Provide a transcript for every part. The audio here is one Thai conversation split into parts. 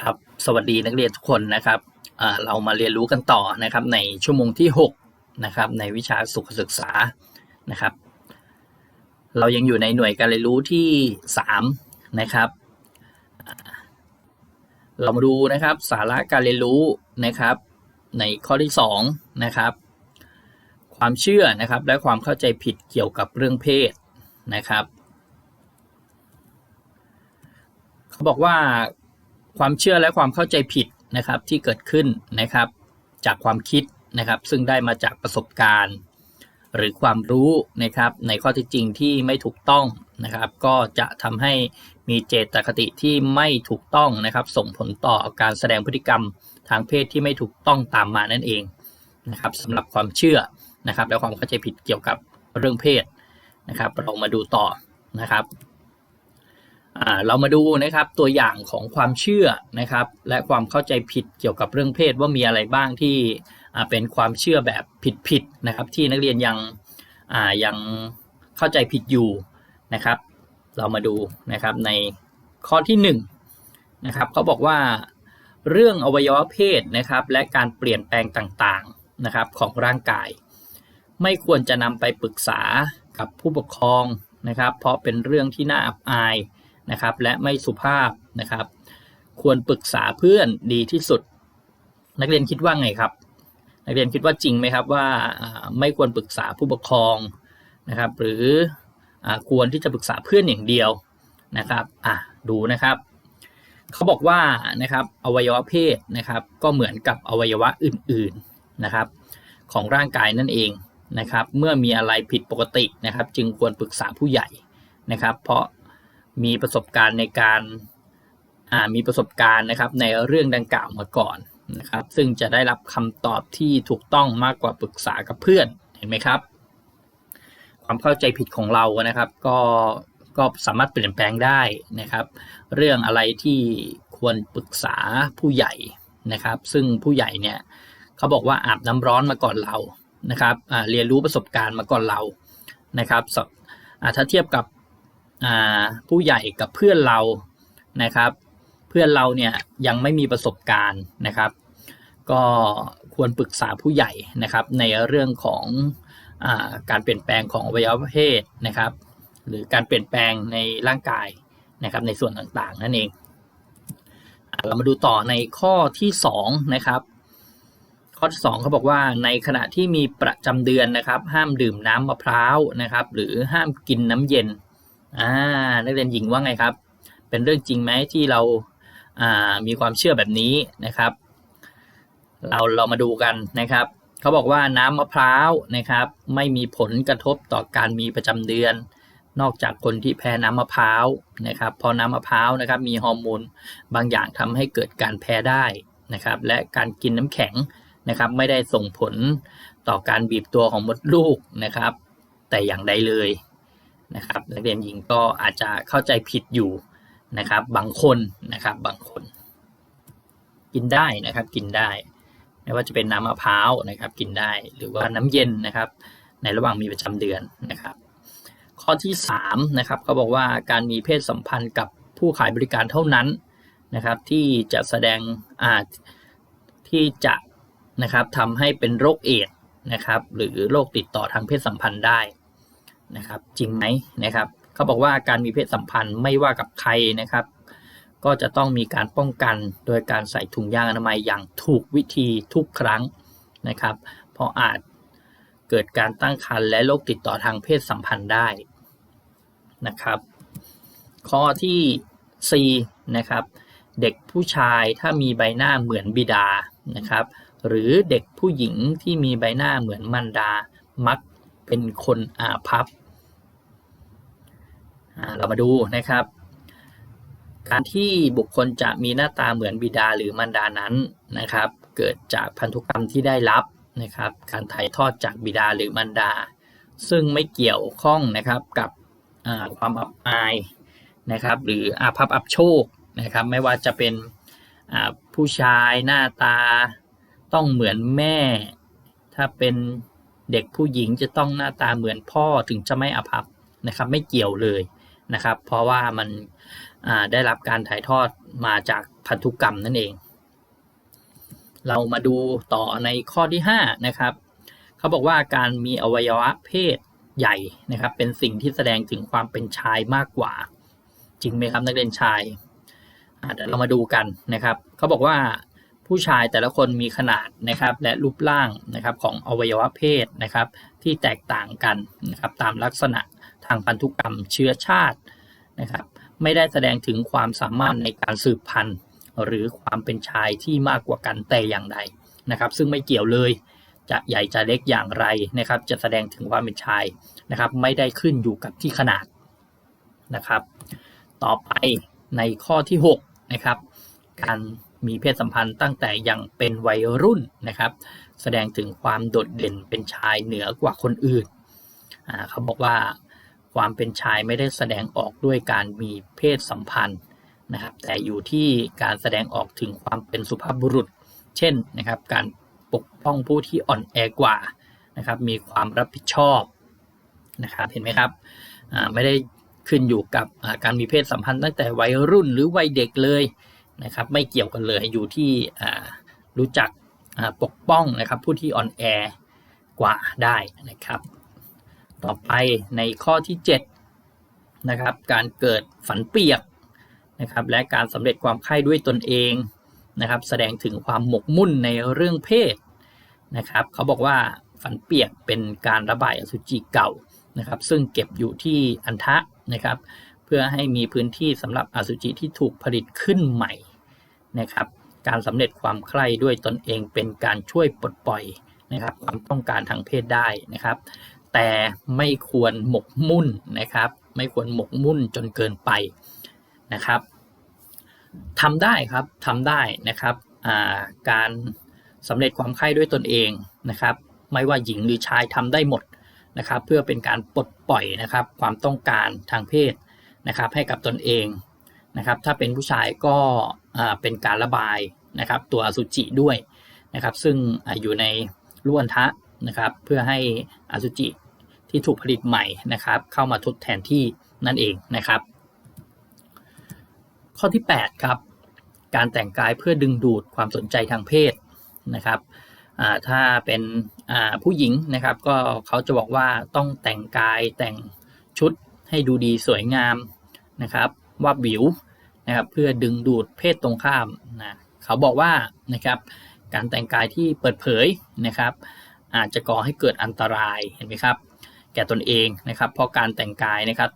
ครับสวัสดีนักเรียนทุกคนนะครับเรามาเรียนรู้กันต่อนะครับในชั่วโมงที่6นะครับในวิชาสุขศึกษานะครับ เรายังอยู่ในหน่วยการเรียนรู้ที่3นะครับเรามาดูนะครับสาระการเรียนรู้นะครับในข้อที่2นะครับความเชื่อนะครับและความเข้าใจผิดเกี่ยวกับเรื่องเพศนะครับ เขาบอกว่า ความเชื่อและความเข้าใจผิดนะครับที่เกิดขึ้นนะครับ จากความคิดนะครับ ซึ่งได้มาจากประสบการณ์ หรือความรู้นะครับ ในข้อเท็จจริงที่ไม่ถูกต้องนะครับ ก็จะทำให้มีเจตคติที่ไม่ถูกต้องนะครับ ส่งผลต่อการแสดงพฤติกรรมทางเพศที่ไม่ถูกต้องตามมานั่นเองนะครับสำหรับความเชื่อนะครับ และความเข้าใจผิดเกี่ยวกับเรื่องเพศนะครับ เรามาดูต่อนะครับ เรามาดูนะครับตัวอย่างของความเชื่อนะครับ และความเข้าใจผิดเกี่ยวกับเรื่องเพศว่ามีอะไรบ้างที่เป็นความเชื่อแบบผิดๆนะครับ ที่นักเรียนยังยังเข้าใจผิดอยู่นะครับ เรามาดูนะครับในข้อที่1นงนะครับเขาบอกว่าเรื่องอวัยวะเพศนะครับ และการเปลี่ยนแปลงต่างๆนะครับของร่างกาย ไม่ควรจะนำไปปรึกษากับผู้ปกครองนะครับ เพราะเป็นเรื่องที่น่าอับอาย นะครับและไม่สุภาพนะครับ ควรปรึกษาเพื่อนดีที่สุด นักเรียนคิดว่าไงครับ นักเรียนคิดว่าจริงไหมครับว่าไม่ควรปรึกษาผู้ปกครองนะครับ หรืออควรที่จะปรึกษาเพื่อนอย่างเดียวนะครับอะดูนะครับเขาบอกว่านะครับอวัยวะเพศนะครับ ก็เหมือนกับอวัยวะอื่นๆนะครับ ของร่างกายนั่นเองนะครับ เมื่อมีอะไรผิดปกตินะครับ จึงควรปรึกษาผู้ใหญ่นะครับ เพราะ มีประสบการณ์ในการมีประสบการณ์นะครับในเรื่องดังกล่าวมาก่อนนะครับซึ่งจะได้รับคำตอบที่ถูกต้องมากกว่าปรึกษากับเพื่อนเห็นไหมครับ ความเข้าใจผิดของเรานะครับ ก็ก็สามารถเปลี่ยนแปลงได้นะครับ เรื่องอะไรที่ควรปรึกษาผู้ใหญ่นะครับ ซึ่งผู้ใหญ่เนี่ยเขาบอกว่าอาบน้ำร้อนมาก่อนเรานะครับเรียนรู้ประสบการณ์มาก่อนเรานะครับถ้าเทียบกับ ผู้ใหญ่กับเพื่อนเรานะครับ เพื่อนเราเนี่ยยังไม่มีประสบการณ์นะครับ ก็ควรปรึกษาผู้ใหญ่นะครับ ในเรื่องของอการเปลี่ยนแปลงของอวัยวะเพศนะครับ หรือการเปลี่ยนแปลงในร่างกายนะครับ ในส่วนต่างๆนั่นเอง เรามาดูต่อในข้อที่2นะครับข้อที่2เขาบอกว่าในขณะที่มีประจำเดือนนะครับ ห้ามดื่มน้ำมะพร้าวนะครับ หรือห้ามกินน้ำเย็น อ่า นักเรียนหญิงว่าไงครับ เป็นเรื่องจริงไหมที่เราอ่ามีความเชื่อแบบนี้นะครับ เราเรามาดูกันนะครับ เขาบอกว่าน้ำมะพร้าวนะครับ ไม่มีผลกระทบต่อการมีประจำเดือน นอกจากคนที่แพ้น้ำมะพร้าวนะครับ พอน้ำมะพร้าวนะครับ มีฮอร์โมนบางอย่างทำให้เกิดการแพ้ได้นะครับ และการกินน้ำแข็งนะครับ ไม่ได้ส่งผลต่อการบีบตัวของมดลูกนะครับ แต่อย่างใดเลย นะครับนักเรียนหญิงก็อาจจะเข้าใจผิดอยู่นะครับ บางคนนะครับบางคน กินได้นะครับกินได้ ไม่ว่าจะเป็นน้ำมะพร้าวนะครับ กินได้หรือว่าน้ำเย็นนะครับ ในระหว่างมีประจำเดือนนะครับ ข้อที่3นะครับเขาบอกว่าการมีเพศสัมพันธ์กับผู้ขายบริการเท่านั้นนะครับ ที่จะแสดงอาจที่จะนะครับทำให้เป็นโรคเอดนะครับ หรือโรคติดต่อทางเพศสัมพันธ์ได้ นะครับ จริงไหมนะครับเขาบอกว่าการมีเพศสัมพันธ์ไม่ว่ากับใครนะครับ ก็จะต้องมีการป้องกันโดยการใส่ถุงยางอนามัยอย่างถูกวิธีทุกครั้งนะครับ เพราะอาจเกิดการตั้งครรภ์และโรคติดต่อทางเพศสัมพันธ์ได้นะครับ ข้อที่ 4 นะครับ เด็กผู้ชายถ้ามีใบหน้าเหมือนบิดานะครับ หรือเด็กผู้หญิงที่มีใบหน้าเหมือนมันดามักเป็นคนอาภัพ เรามาดูนะครับ การที่บุคคลจะมีหน้าตาเหมือนบิดาหรือมารดานั้นนะครับ เกิดจากพันธุกรรมที่ได้รับนะครับ การถ่ายทอดจากบิดาหรือมารดา ซึ่งไม่เกี่ยวข้องนะครับกับความอับอายนะครับ หรืออาภัพอับโชคนะครับ ไม่ว่าจะเป็นผู้ชายหน้าตาต้องเหมือนแม่ ถ้าเป็นเด็กผู้หญิงจะต้องหน้าตาเหมือนพ่อถึงจะไม่อภัพนะครับ ไม่เกี่ยวเลย นะครับ เพราะว่ามันได้รับการถ่ายทอดมาจากพันธุกรรมนั่นเอง เรามาดูต่อในข้อที่ 5 นะครับ เขาบอกว่าการมีอวัยวะเพศใหญ่นะครับ เป็นสิ่งที่แสดงถึงความเป็นชายมากกว่า จริงไหมครับนักเรียนชายเดี๋ยวเรามาดูกันนะครับ เขาบอกว่าผู้ชายแต่ละคนมีขนาดนะครับและรูปร่างนะครับของอวัยวะเพศนะครับ ที่แตกต่างกันนะครับตามลักษณะ ทางพันธุกรรมเชื้อชาตินะครับไม่ได้แสดงถึงความสามารถในการสืบพันธุ์ หรือความเป็นชายที่มากกว่ากันแต่อย่างใดนะครับ ซึ่งไม่เกี่ยวเลยจะใหญ่จะเล็กอย่างไรนะครับ จะแสดงถึงความเป็นชายนะครับ ไม่ได้ขึ้นอยู่กับที่ขนาดนะครับ ต่อไปในข้อที่6นะครับการมีเพศสัมพันธ์ตั้งแต่ยังเป็นวัยรุ่นนะครับ แสดงถึงความโดดเด่นเป็นชายเหนือกว่าคนอื่นเขาบอกว่า ความเป็นชายไม่ได้แสดงออกด้วยการมีเพศสัมพันธ์นะครับ แต่อยู่ที่การแสดงออกถึงความเป็นสุภาพบุรุษ เช่นนะครับ การปกป้องผู้ที่อ่อนแอกว่านะครับ มีความรับผิดชอบนะครับ เห็นไหมครับไม่ได้ขึ้นอยู่กับการมีเพศสัมพันธ์ตั้งแต่วัยรุ่นหรือวัยเด็กเลยนะครับ ไม่เกี่ยวกันเลยอยู่ที่รู้จักปกป้องนะครับ ผู้ที่อ่อนแอกว่าได้นะครับ ต่อไปในข้อที่7นะครับการเกิดฝันเปียกนะครับและการสำเร็จความใคร่ด้วยตนเองนะครับ แสดงถึงความหมกมุ่นในเรื่องเพศนะครับเขาบอกว่าฝันเปียกเป็นการระบายอสุจิเก่านะครับ ซึ่งเก็บอยู่ที่อันทะนะครับ เพื่อให้มีพื้นที่สำหรับอสุจิที่ถูกผลิตขึ้นใหม่นะครับการสำเร็จความใคร่ด้วยตนเองเป็นการช่วยปลดปล่อยนะครับความต้องการทางเพศได้นะครับ แต่ไม่ควรหมกมุ่นนะครับ ไม่ควรหมกมุ่นจนเกินไปนะครับทำได้ครับทำได้นะครับาการสำเร็จความใคร่ด้วยตนเองนะครับ ไม่ว่าหญิงหรือชายทำได้หมดนะครับ เพื่อเป็นการปลดปล่อยนะครับ ความต้องการทางเพศนะครับ ให้กับตนเองนะครับ ถ้าเป็นผู้ชายก็เป็นการระบายนะครับ ตัวอสุจิด้วยนะครับ ซึ่งอ่าอยู่ในล้วนทะนะครับ เพื่อให้อสุจิ ที่ถูกผลิตใหม่นะครับ เข้ามาทดแทนที่นั่นเองนะครับ ข้อที่ 8 ครับ การแต่งกายเพื่อดึงดูดความสนใจทางเพศนะครับถ้าเป็นผู้หญิงนะครับก็เขาจะบอกว่าต้องแต่งกายแต่งชุดให้ดูดีสวยงามนะครับว่าบวิวนะครับเพื่อดึงดูดเพศตรงข้ามนะเขาบอกว่านะครับการแต่งกายที่เปิดเผยนะครับ อาจจะก่อให้เกิดอันตรายเห็นไหมครับ แก่ตนเองนะครับ เพราะการแต่งกายนะครับ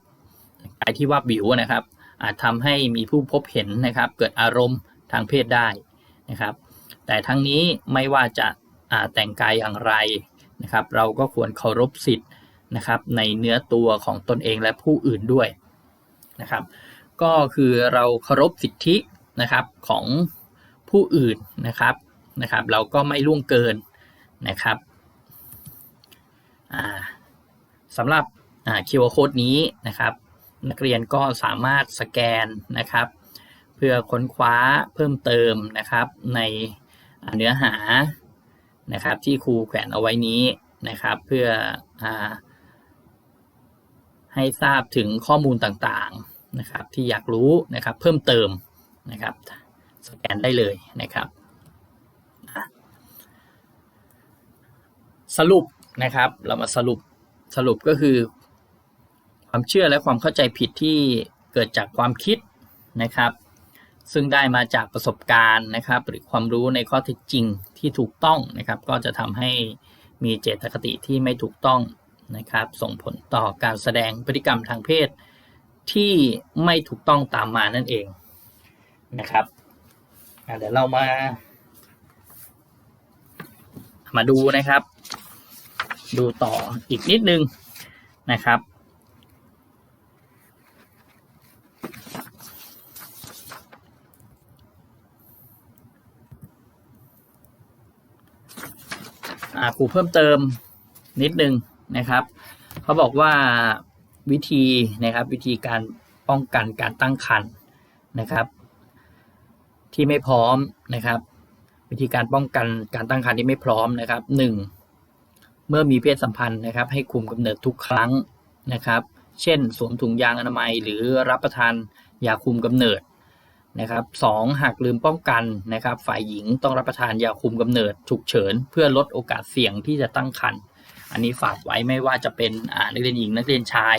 กายที่ว่าบวิวนะครับ อาจทำให้มีผู้พบเห็นนะครับ เกิดอารมณ์ทางเพศได้นะครับ แต่ทั้งนี้ไม่ว่าจะาแต่งกายอย่างไรนะครับ เราก็ควรเคารพสิทธิ์นะครับ ในเนื้อตัวของตนเองและผู้อื่นด้วยนะครับ ก็คือเราเคารพสิทธินะครับของผู้อื่นนะครับนะครับ เราก็ไม่ล่วงเกินนะครับ สำหรับอ่า QR code นี้นะครับ นักเรียนก็สามารถสแกนนะครับ เพื่อค้นคว้าเพิ่มเติมนะครับ ในเนื้อหานะครับ ที่ครูแขวนเอาไว้นี้นะครับ เพื่ออให้ทราบถึงข้อมูลต่างๆนะครับ ที่อยากรู้นะครับ เพิ่มเติมนะครับ สแกนได้เลยนะครับสรุปนะครับ เรามาสรุป สรุปก็คือ ความเชื่อและความเข้าใจผิดที่เกิดจากความคิดนะครับ ซึ่งได้มาจากประสบการณ์นะครับ หรือความรู้ในข้อเท็จจริงที่ถูกต้องนะครับ ก็จะทำให้มีเจตคติที่ไม่ถูกต้องนะครับ ส่งผลต่อการแสดงพฤติกรรมทางเพศที่ไม่ถูกต้องตามมานั่นเองนะครับเดี๋ยวเรามา มาดูนะครับ ดูต่ออีกนิดนึงนะครับอ่าครูเพิ่มเติมนิดนึงนะครับ เขาบอกว่าวิธีนะครับวิธีการป้องกันการตั้งครรภ์นะครับ ที่ไม่พร้อมนะครับ วิธีการป้องกันการตั้งครรภ์ที่ไม่พร้อมนะครับหนึ่ง เมื่อมีเพศสัมพันธ์นะครับ ให้คุมกำเนิดทุกครั้งนะครับ เช่น สวมถุงยางอนามัย หรือรับประทานยาคุมกำเนิดนะครับสองหากลืมป้องกันนะครับ ฝ่ายหญิงต้องรับประทานยาคุมกำเนิดฉุกเฉิน เพื่อลดโอกาสเสี่ยงที่จะตั้งครรภ์อันนี้ฝากไว้ไม่ว่าจะเป็นนักเรียนหญิงนักเรียนชาย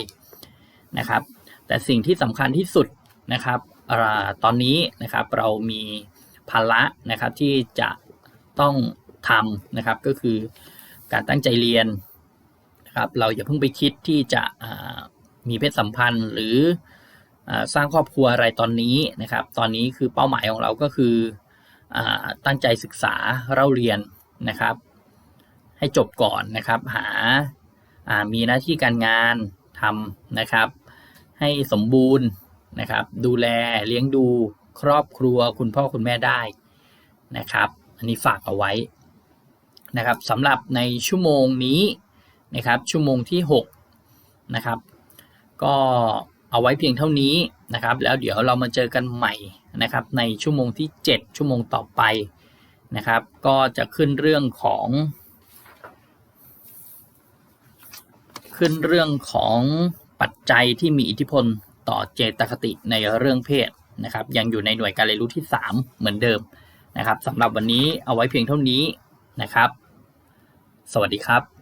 นะครับ แต่สิ่งที่สำคัญที่สุดนะครับอตอนนี้นะครับเรามีภาระนะครับที่จะต้องทำนะครับก็คือ การตั้งใจเรียนนะครับเราอย่าเพิ่งไปคิดที่จะมีเพศสัมพันธ์หรืออสร้างครอบครัวอะไรตอนนี้นะครับ ตอนนี้คือเป้าหมายของเราก็คืออตั้งใจศึกษาเล่าเรียนนะครับ ให้จบก่อนนะครับหาามีหน้าที่การงานทำนะครับ ให้สมบูรณ์นะครับ ดูแลเลี้ยงดูครอบครัวคุณพ่อคุณแม่ได้นะครับ อันนี้ฝากเอาไว้ นะครับสำหรับในชั่วโมงนี้นะครับชั่วโมงที่6นะครับก็เอาไว้เพียงเท่านี้นะครับ แล้วเดี๋ยวเรามาเจอกันใหม่นะครับ ในชั่วโมงที่ 7 ชั่วโมงต่อไปนะครับ ก็จะขึ้นเรื่องของ ขึ้นเรื่องของปัจจัยที่มีอิทธิพลต่อเจตคติในเรื่องเพศนะครับ ยังอยู่ในหน่วยการเรียนรู้ที่ 3 เหมือนเดิมนะครับสำหรับวันนี้เอาไว้เพียงเท่านี้ นะครับ สวัสดีครับ